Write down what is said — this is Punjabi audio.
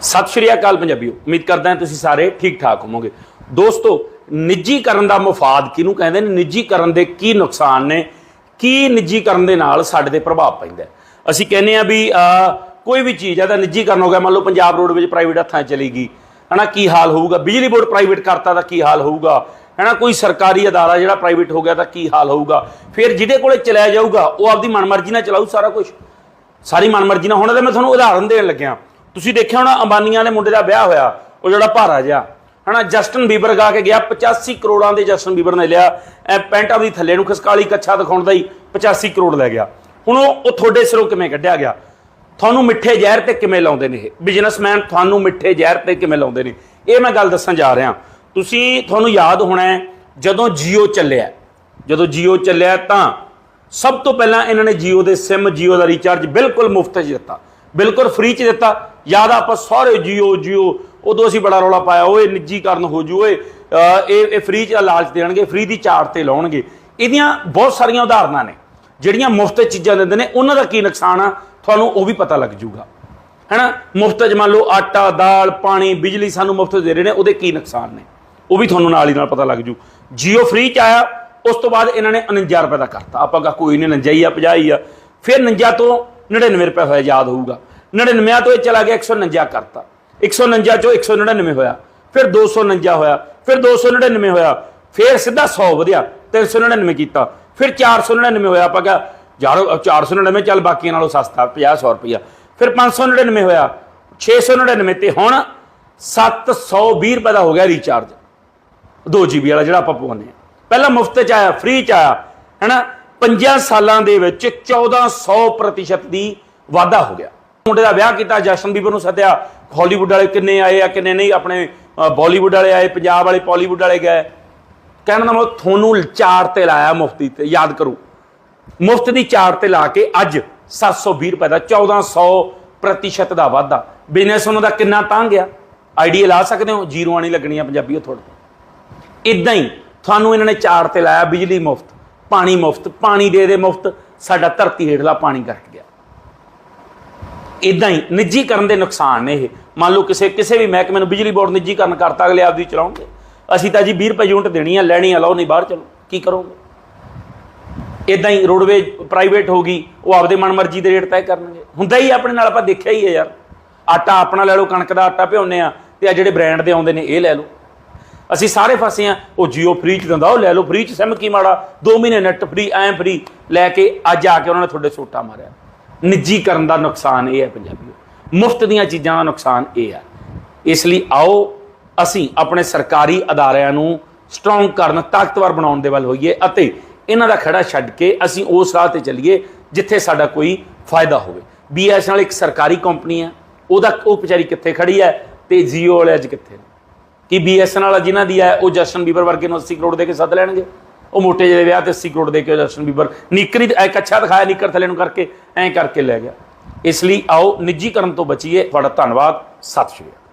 ਸਤਿ ਸ਼੍ਰੀ ਅਕਾਲ ਪੰਜਾਬੀਓ, ਉਮੀਦ ਕਰਦਾ ਹਾਂ ਤੁਸੀਂ ਸਾਰੇ ਠੀਕ ਠਾਕ ਹੋਵੋਗੇ। ਦੋਸਤੋ, ਨਿੱਜੀਕਰਨ ਦਾ ਮਫਾਦ ਕਿਹਨੂੰ ਕਹਿੰਦੇ ਨੇ? ਨਿੱਜੀਕਰਨ ਦੇ ਕੀ ਨੁਕਸਾਨ ਨੇ? ਕੀ ਨਿੱਜੀਕਰਨ ਦੇ ਨਾਲ ਸਾਡੇ ਤੇ ਪ੍ਰਭਾਵ ਪੈਂਦਾ ਅਸੀਂ ਕਹਿੰਦੇ ਆ ਵੀ ਕੋਈ ਵੀ ਚੀਜ਼ ਹੈ ਤਾਂ ਨਿੱਜੀਕਰਨ ਹੋ ਗਿਆ, ਮੰਨ ਲਓ ਪੰਜਾਬ ਰੋਡ ਵਿੱਚ ਪ੍ਰਾਈਵੇਟ ਹੱਥਾਂ 'ਚ ਚਲੀ ਗਈ, ਹਨਾ, ਕੀ ਹਾਲ ਹੋਊਗਾ? ਬਿਜਲੀ ਬੋਰਡ ਪ੍ਰਾਈਵੇਟ ਕਰਤਾ ਤਾਂ ਕੀ ਹਾਲ ਹੋਊਗਾ? ਹਨਾ, ਕੋਈ ਸਰਕਾਰੀ ਅਦਾਰਾ ਜਿਹੜਾ ਪ੍ਰਾਈਵੇਟ ਹੋ ਗਿਆ ਤਾਂ ਕੀ ਹਾਲ ਹੋਊਗਾ? ਫਿਰ ਜਿਹਦੇ ਕੋਲੇ ਚਲਾਇਆ ਜਾਊਗਾ, ਉਹ ਆਪਦੀ ਮਨਮਰਜ਼ੀ ਨਾਲ ਚਲਾਊ ਸਾਰਾ ਕੁਝ ਸਾਰੀ ਮਨਮਰਜ਼ੀ ਨਾਲ, ਹੋਣਾ ਤਾਂ ਮੈਂ ਤੁਹਾਨੂੰ ਉਦਾਹਰਨ ਦੇਣ ਲੱਗਿਆ। ਤੁਸੀਂ ਦੇਖਿਆ ਹੋਣਾ ਅੰਬਾਨੀਆਂ ਦੇ ਮੁੰਡੇ ਦਾ ਵਿਆਹ ਹੋਇਆ, ਉਹ ਜਿਹੜਾ ਭਾਰਾ ਜਿਹਾ। ਹਨਾ, ਜਸਟਨ ਬੀਬਰ ਗਾ ਕੇ ਗਿਆ 85 ਕਰੋੜਾਂ ਦੇ ਜਸਟਨ ਬੀਬਰ ਨੇ ਲਿਆ, ਐ ਪੈਂਟ ਆਪਦੀ ਥੱਲੇ ਨੂੰ ਖਿਸਕਾਲੀ ਕੱਛਾ ਦਿਖਾਉਣ ਦਾ ਹੀ 85 ਕਰੋੜ ਲੈ ਗਿਆ। ਹੁਣ ਉਹ ਉਹ ਤੁਹਾਡੇ ਸਿਰੋਂ ਕਿਵੇਂ ਕੱਢਿਆ ਗਿਆ? ਤੁਹਾਨੂੰ ਮਿੱਠੇ ਜ਼ਹਿਰ ਤੇ ਕਿਵੇਂ ਲਾਉਂਦੇ ਨੇ ਇਹ? ਬਿਜ਼ਨਸਮੈਨ ਤੁਹਾਨੂੰ ਮਿੱਠੇ ਜ਼ਹਿਰ ਤੇ ਕਿਵੇਂ ਲਾਉਂਦੇ ਨੇ? ਇਹ ਮੈਂ ਗੱਲ ਦੱਸਣ ਜਾ ਰਿਹਾ। ਤੁਸੀਂ ਤੁਹਾਨੂੰ ਯਾਦ ਹੋਣਾ ਜਦੋਂ ਜੀਓ ਚੱਲਿਆ। ਜਦੋਂ ਜੀਓ ਚੱਲਿਆ ਤਾਂ ਸਭ ਤੋਂ ਪਹਿਲਾਂ ਇਹਨਾਂ ਨੇ ਜੀਓ ਦੇ ਸਿਮ, ਜੀਓ ਦਾ ਰੀਚਾਰਜ ਬਿਲਕੁਲ ਮੁਫਤ 'ਚ ਦਿੱਤਾ। ਬਿਲਕੁਲ ਫ੍ਰੀ 'ਚ ਦਿੱਤਾ। ਯਾਦ ਆਪਾਂ ਸਾਰੇ ਜੀਓ ਜੀਓ। ਉਦੋਂ ਅਸੀਂ ਬੜਾ ਰੌਲਾ ਪਾਇਆ, ਓਏ ਨਿੱਜੀਕਰਨ ਹੋ ਜੂ, ਓਏ। ਅਹ, ਇਹ ਇਹ ਫ੍ਰੀ 'ਚ ਲਾਲਚ ਦੇਣਗੇ ਫ੍ਰੀ ਦੀ ਚਾਰਟ ਤੇ ਲਾਉਣਗੇ। ਇਹਦੀਆਂ ਬਹੁਤ ਸਾਰੀਆਂ ਉਦਾਹਰਨਾਂ ਨੇ, ਜਿਹੜੀਆਂ ਮੁਫਤ ਚੀਜ਼ਾਂ ਦਿੰਦੇ ਨੇ, ਉਹਨਾਂ ਦਾ ਕੀ ਨੁਕਸਾਨ ਆ? ਤੁਹਾਨੂੰ ਉਹ ਵੀ ਪਤਾ ਲੱਗ ਜੂਗਾ। ਹੈਨਾ? ਮੁਫਤ 'ਚ ਮੰਨ ਲਓ ਆਟਾ, ਦਾਲ, ਪਾਣੀ, ਬਿਜਲੀ ਸਾਨੂੰ ਮੁਫਤ ਦੇ ਰਹੇ ਨੇ, ਉਹਦੇ ਕੀ ਨੁਕਸਾਨ ਨੇ? ਉਹ ਵੀ ਤੁਹਾਨੂੰ ਨਾਲ ਹੀ ਨਾਲ ਪਤਾ ਲੱਗ ਜੂ। ਜੀਓ ਫ੍ਰੀ 'ਚ ਆਇਆ, ਉਸ ਤੋਂ ਬਾਅਦ ਇਹਨਾਂ ਨੇ 49 ਰੁਪਏ ਦਾ ਕਰਤਾ। ਆਪਾਂ ਕਹਾ, ਕੋਈ ਨਹੀਂ 49 ਹੀ ਆ 50 ਹੀ ਆ। ਫਿਰ 49 ਤੋਂ 99 ਰੁਪਏ ਹੋਇਆ, ਯਾਦ ਹੋਊਗਾ। 99 ਤੋਂ ਇਹ ਚਲਾ ਗਿਆ 149 ਕਰਤਾ। 149 ਚੋਂ 199 ਹੋਇਆ। ਫਿਰ 249 ਹੋਇਆ, ਫਿਰ 299 ਹੋਇਆ, ਫਿਰ ਸਿੱਧਾ 100 ਵਧਿਆ 399 ਕੀਤਾ। ਫਿਰ 499 ਹੋਇਆ, ਆਪਾਂ ਕਹਾ, ਯਾਰ 499 ਚੱਲ, ਬਾਕੀਆਂ ਨਾਲੋਂ ਸਸਤਾ 50 100 ਰੁਪਇਆ ਫਿਰ 599 ਹੋਇਆ 699 ਤੇ ਹੁਣ 720 ਰੁਪਏ ਦਾ ਹੋ ਗਿਆ ਰੀਚਾਰਜ 2 GB ਵਾਲਾ ਜਿਹੜਾ ਆਪਾਂ ਪਵਾਉਂਦੇ ਆ ਪਹਿਲਾਂ ਮੁਫਤ ਚ ਆਇਆ ਫ੍ਰੀ ਚ ਆਇਆ, ਹੈਨਾ? 5 ਸਾਲਾਂ ਦੇ ਵਿੱਚ 1400% ਦੀ ਵਾਧਾ ਹੋ ਗਿਆ। ਮੁੰਡੇ ਦਾ ਵਿਆਹ ਕੀਤਾ, ਜਸ਼ਨ ਬੀਬਰ ਨੂੰ ਸੱਦਿਆ ਹਾਲੀਵੁੱਡ ਵਾਲੇ ਕਿੰਨੇ ਆਏ ਆ, ਕਿੰਨੇ ਨਹੀਂ, ਆਪਣੇ ਬਾਲੀਵੁੱਡ ਵਾਲੇ ਆਏ, ਪੰਜਾਬ ਵਾਲੇ ਪਾਲੀਵੁੱਡ ਵਾਲੇ ਗਏ। ਕਹਿਣ ਦਾ ਮਤਲਬ ਤੁਹਾਨੂੰ ਚਾਰ ਤੇ ਲਾਇਆ ਮੁਫਤੀ ਤੇ, ਯਾਦ ਕਰੋ। ਮੁਫਤ ਦੀ ਚਾਰ ਤੇ ਲਾ ਕੇ ਅੱਜ 720 ਰੁਪਏ ਦਾ 1400% ਦਾ ਵਾਧਾ। ਬਿਜ਼ਨਸ ਉਹਨਾਂ ਦਾ ਕਿੰਨਾ ਤਾਂ ਗਿਆ ਆਈਡੀਆ ਲਾ ਸਕਦੇ ਹੋ? ਜ਼ੀਰੋ ਆਣੀ ਲੱਗਣੀ ਆ ਪੰਜਾਬੀਓ ਤੁਹਾਡੇ ਇਦਾਂ ਹੀ ਤੁਹਾਨੂੰ ਇਹਨਾਂ ਨੇ ਚਾਰ ਤੇ ਲਾਇਆ ਬਿਜਲੀ ਮੁਫਤ, ਪਾਣੀ ਮੁਫਤ, ਪਾਣੀ ਦੇ ਦੇ ਮੁਫਤ, ਸਾਡਾ ਧਰਤੀ ਹੇਠਲਾ ਪਾਣੀ ਕਰਕੇ ਗਿਆ। ਇਦਾਂ ਹੀ ਨਿੱਜੀਕਰਨ ਦੇ ਨੁਕਸਾਨ ਨੇ ਇਹ। ਮੰਨ ਲਓ ਕਿਸੇ ਕਿਸੇ ਵੀ ਮਹਿਕਮੇ ਨੂੰ ਬਿਜਲੀ ਬੋਰਡ ਨਿੱਜੀਕਰਨ ਕਰਤਾ, ਅਗਲੇ ਆਪਦੀ ਚਲਾਉਣਗੇ। ਅਸੀਂ ਤਾਂ ਜੀ 20 ਰੁਪਏ ਯੂਨਿਟ ਦੇਣੀ ਆ ਲੈਣੀ ਆ ਲਓ ਨਹੀਂ, ਬਾਹਰ ਚਲੋ। ਕੀ ਕਰੋਗੇ? ਇਦਾਂ ਹੀ ਰੋਡਵੇ ਪ੍ਰਾਈਵੇਟ ਹੋ ਗਈ, ਉਹ ਆਪਦੇ ਮਨਮਰਜ਼ੀ ਦੇ ਰੇਟ ਤੈਅ ਕਰਨਗੇ। ਹੁੰਦਾ ਹੀ ਆਪਣੇ ਨਾਲ ਆਪਾਂ ਦੇਖਿਆ ਹੀ ਹੈ ਯਾਰ। ਆਟਾ ਆਪਣਾ ਲੈ ਲਓ, ਕਣਕ ਦਾ ਆਟਾ ਭਿਉਂਨੇ ਆ, ਤੇ ਆ ਜਿਹੜੇ ਬ੍ਰਾਂਡ ਦੇ ਆਉਂਦੇ ਨੇ, ਇਹ ਲੈ ਲਓ। ਅਸੀਂ ਸਾਰੇ ਫਸੇ ਆ, ਉਹ ਜੀਓ ਫ੍ਰੀ ਚ ਦਿੰਦਾ, ਉਹ ਲੈ ਲਓ। ਫ੍ਰੀ ਚ ਸਿਮ ਕੀ ਮਾੜਾ 2 ਮਹੀਨੇ ਨੈਟ ਫ੍ਰੀ, ਐਂ ਫ੍ਰੀ। ਲੈ ਕੇ ਅੱਜ ਆ ਕੇ ਉਹਨਾਂ ਨੇ ਤੁਹਾਡੇ ਸੋਟਾ ਮਾਰਿਆ। ਨਿੱਜੀਕਰਨ ਦਾ ਨੁਕਸਾਨ ਇਹ ਹੈ ਪੰਜਾਬੀ ਮੁਫਤ ਦੀਆਂ ਚੀਜ਼ਾਂ ਦਾ ਨੁਕਸਾਨ ਇਹ ਹੈ। ਇਸ ਲਈ ਆਓ ਅਸੀਂ ਆਪਣੇ ਸਰਕਾਰੀ ਅਦਾਰਿਆਂ ਨੂੰ ਸਟਰੋਂਗ ਕਰਨ, ਤਾਕਤਵਰ ਬਣਾਉਣ ਦੇ ਵੱਲ ਹੋਈਏ ਅਤੇ ਇਹਨਾਂ ਦਾ ਖੜਾ ਛੱਡ ਕੇ ਅਸੀਂ ਉਸ ਰਾਹ ਤੇ ਚੱਲੀਏ ਜਿੱਥੇ ਸਾਡਾ ਕੋਈ ਫਾਇਦਾ ਹੋਵੇ। ਬੀਐਸਐਨਐਲ ਇੱਕ ਸਰਕਾਰੀ ਕੰਪਨੀ ਹੈ, ਉਹਦਾ ਉਹ ਵਿਚਾਰੀ ਕਿੱਥੇ ਖੜੀ ਹੈ ਤੇ ਜੀਓ ਵਾਲੇ ਅੱਜ ਕਿੱਥੇ ਨੇ? ਕਿ ਬੀਐਸਐਨਐਲ ਵਾਲਾ ਜਿਨ੍ਹਾਂ ਦੀ ਹੈ, ਉਹ ਜਸਟਨ ਬੀਬਰ ਵਰਗੇ ਨੂੰ 80 ਕਰੋੜ ਦੇ ਕੇ ਸੱਦ ਲੈਣਗੇ? ਉਹ ਮੋਟੇ ਜਿਹੇ ਵਿਆਹ ਤੇ 80 ਕਰੋੜ ਦੇ ਕੇ ਜਸਟਨ ਬੀਬਰ ਨੀਕਰੀ ਐ ਕੱਛਾ ਦਿਖਾਇਆ ਨੀਕਰ ਥੱਲੇ ਨੂੰ ਕਰਕੇ, ਐਂ ਕਰਕੇ ਲੈ ਗਿਆ। ਇਸ ਲਈ ਆਓ ਨਿੱਜੀਕਰਨ ਤੋਂ ਬਚੀਏ। ਤੁਹਾਡਾ ਧੰਨਵਾਦ। ਸਤਿ ਸ਼੍ਰੀ ਅਕਾਲ।